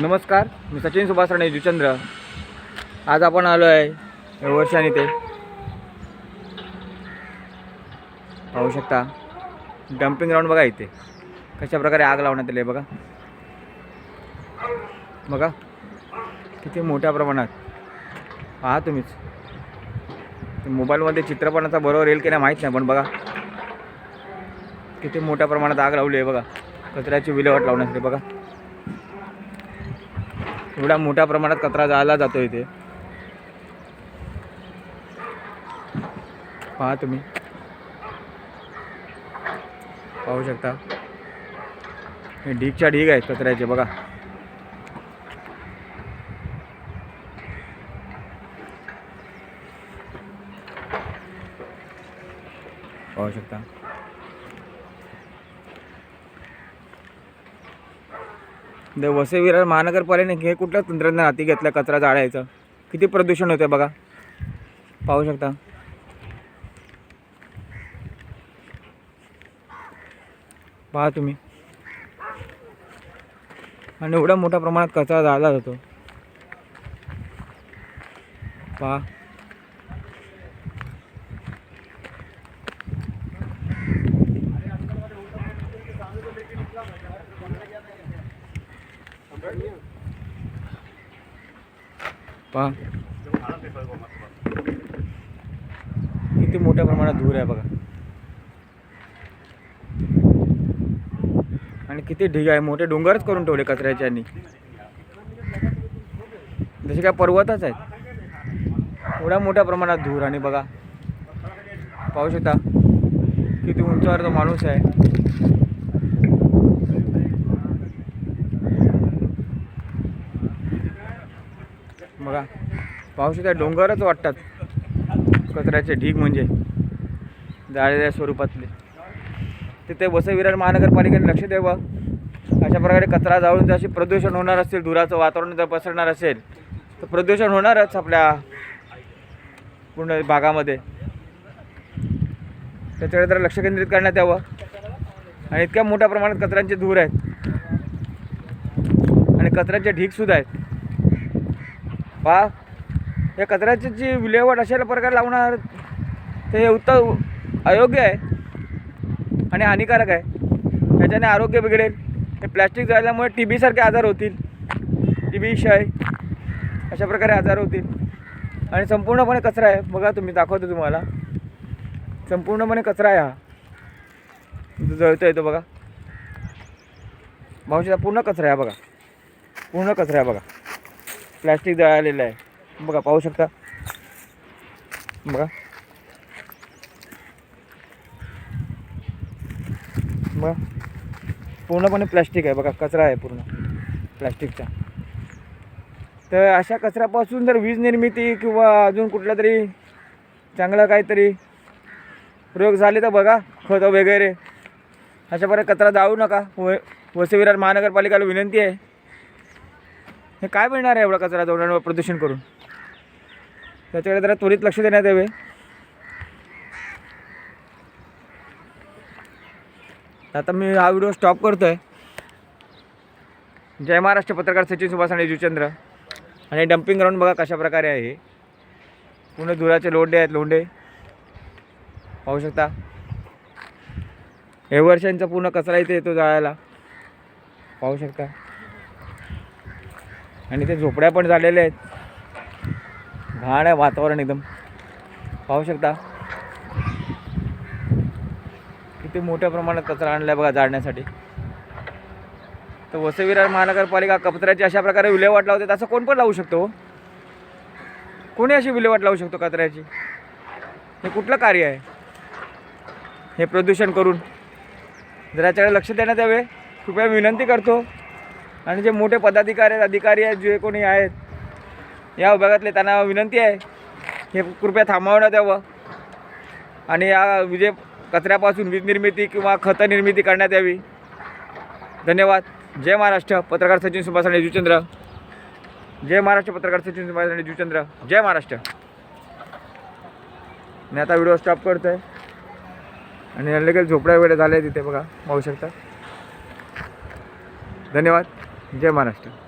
नमस्कार मी सचिन सुभाष राणे जुचंद्र. आज आपण आलो आहे वर्षाने ते. पाहू शकता डम्पिंग ग्राउंड बघा इथे. कशा प्रकारे आग लावण्यात आली आहे बघा. बघा किती मोठ्या प्रमाणात. पहा तुम्हीच. ते मोबाईलमध्ये चित्रपणाचा बरोबर येईल की नाही माहीत नाही पण बघा. किती मोठ्या प्रमाणात आग लावली आहे बघा. कचऱ्याची विल्हेवाट लावण्यासाठी बघा. एवढ्या मोठ्या प्रमाणात कचरा जायला जातो इथे. पहा तुम्ही. पाहू शकता. हे ढीगच्या ढीग आहेत कचऱ्याचे बघा. पाहू शकता. ते वसई विरार महानगरपालिकेने हे कुठलं तंत्रज्ञान हाती घेतलं कचरा जाळायचं? किती प्रदूषण होतं बघा. पाहू शकता. पहा तुम्ही. आणि एवढ्या मोठ्या प्रमाणात कचरा जाळला जातो. पहा. पहा किती मोठ्या प्रमाणात धूर आहे बघा. आणि किती ढिग आहे मोठे डोंगरच करून ठेवले कचऱ्याचे आणि जसे काय पर्वतच आहेत. एवढ्या मोठ्या प्रमाणात धूर आणि बघा. पाहू शकता किती उंचावर तो माणूस आहे. बघा पाऊस त्या डोंगरच वाटतात. कचऱ्याचे ढीग म्हणजे. जाळलेल्या स्वरूपातले. तिथे वसई विरार महानगरपालिकेने लक्ष द्यावं. अशा प्रकारे कचरा जाळून जर अशी प्रदूषण होणार असेल धुराचं वातावरण जर पसरणार असेल तर प्रदूषण होणारच आपल्या पूर्ण भागामध्ये. त्याच्याकडे जरा लक्ष केंद्रित करण्यात यावं. आणि इतक्या मोठ्या प्रमाणात कचऱ्यांचे धूर आहेत. आणि कचऱ्याचे ढीगसुद्धा आहेत. पहा या कचऱ्याची जी विल्हेवाट अशा प्रकारे लावणार ते उत्तर अयोग्य आहे आणि हानिकारक आहे. त्याच्याने आरोग्य बिघडेल. हे प्लॅस्टिक जाळल्यामुळे टी बीसारखे आजार होतील. टी बी क्षय अशा प्रकारे आजार होतील. आणि संपूर्णपणे कचरा आहे. बघा तुम्ही दाखवतो तुम्हाला. संपूर्णपणे कचरा आहे हा. जळतो येतो बघा. भाऊशीचा पूर्ण कचरा आहे बघा. पूर्ण कचरा आहे बघा. प्लॅस्टिक जळालेलं आहे. बघा पाहू शकता? बघा. बघा. पूर्णपणे प्लॅस्टिक आहे बघा कचरा आहे पूर्ण. प्लॅस्टिकचा. तर अशा कचऱ्यापासून जर वीज निर्मिती किंवा अजून कुठला तरी चांगला काहीतरी प्रयोग झाले तर बघा खत वगैरे. अशा प्रकारे कचरा जाळू नका. व वसविरार महानगरपालिकेला विनंती आहे. हे काय मिळणार आहे एवढा कचरा जाऊन प्रदूषण करून? त्याच्याकडे जरा त्वरित लक्ष देण्यात यावे. आता मी हा व्हिडिओ स्टॉप करतो आहे जय महाराष्ट्र पत्रकार सचिन सुभाष आणि जुचंद्र. आणि डम्पिंग ग्राउंड बघा कशा प्रकारे आहे पूर्ण धुराचे लोंडे आहेत लोंडे. पाहू शकता. हे वर्षांचा पूर्ण कचरा इथे येतो जाळायला. पाहू शकता. आणि ते झोपड्या पण झालेल्या आहेत. घाण आहे वातावरण एकदम. पाहू शकता. किती मोठ्या प्रमाणात कचरा आणला आहे बघा जाळण्यासाठी. तर वसविरार महानगरपालिका कचऱ्याची अशा प्रकारे विल्हेवाट लावते असं कोण पण लावू शकतो हो. कोणी अशी विल्हेवाट लावू शकतो कचऱ्याची? हे कुठलं कार्य आहे? हे प्रदूषण करून. जर याच्याकडे लक्ष देण्यात यावे. कृपया विनंती करतो. आणि जे मोठे पदाधिकारी आहेत अधिकारी आहेत जे कोणी आहेत या विभागातले त्यांना विनंती आहे हे कृपया थांबवण्यात यावं आणि या विजे कचऱ्यापासून वीज निर्मिती किंवा खत निर्मिती करण्यात यावी. धन्यवाद. जय महाराष्ट्र. पत्रकार सचिन सुभाष जुचंद्र. जय महाराष्ट्र. पत्रकार सचिन सुभाष आणि जुचंद्र. जय महाराष्ट्र. मी आता व्हिडिओ स्टॉप करतो आहे आणि लगेच झोपड्या वेळ झाल्या तिथे बघा पाहू शकता. धन्यवाद. जय महाराष्ट्र.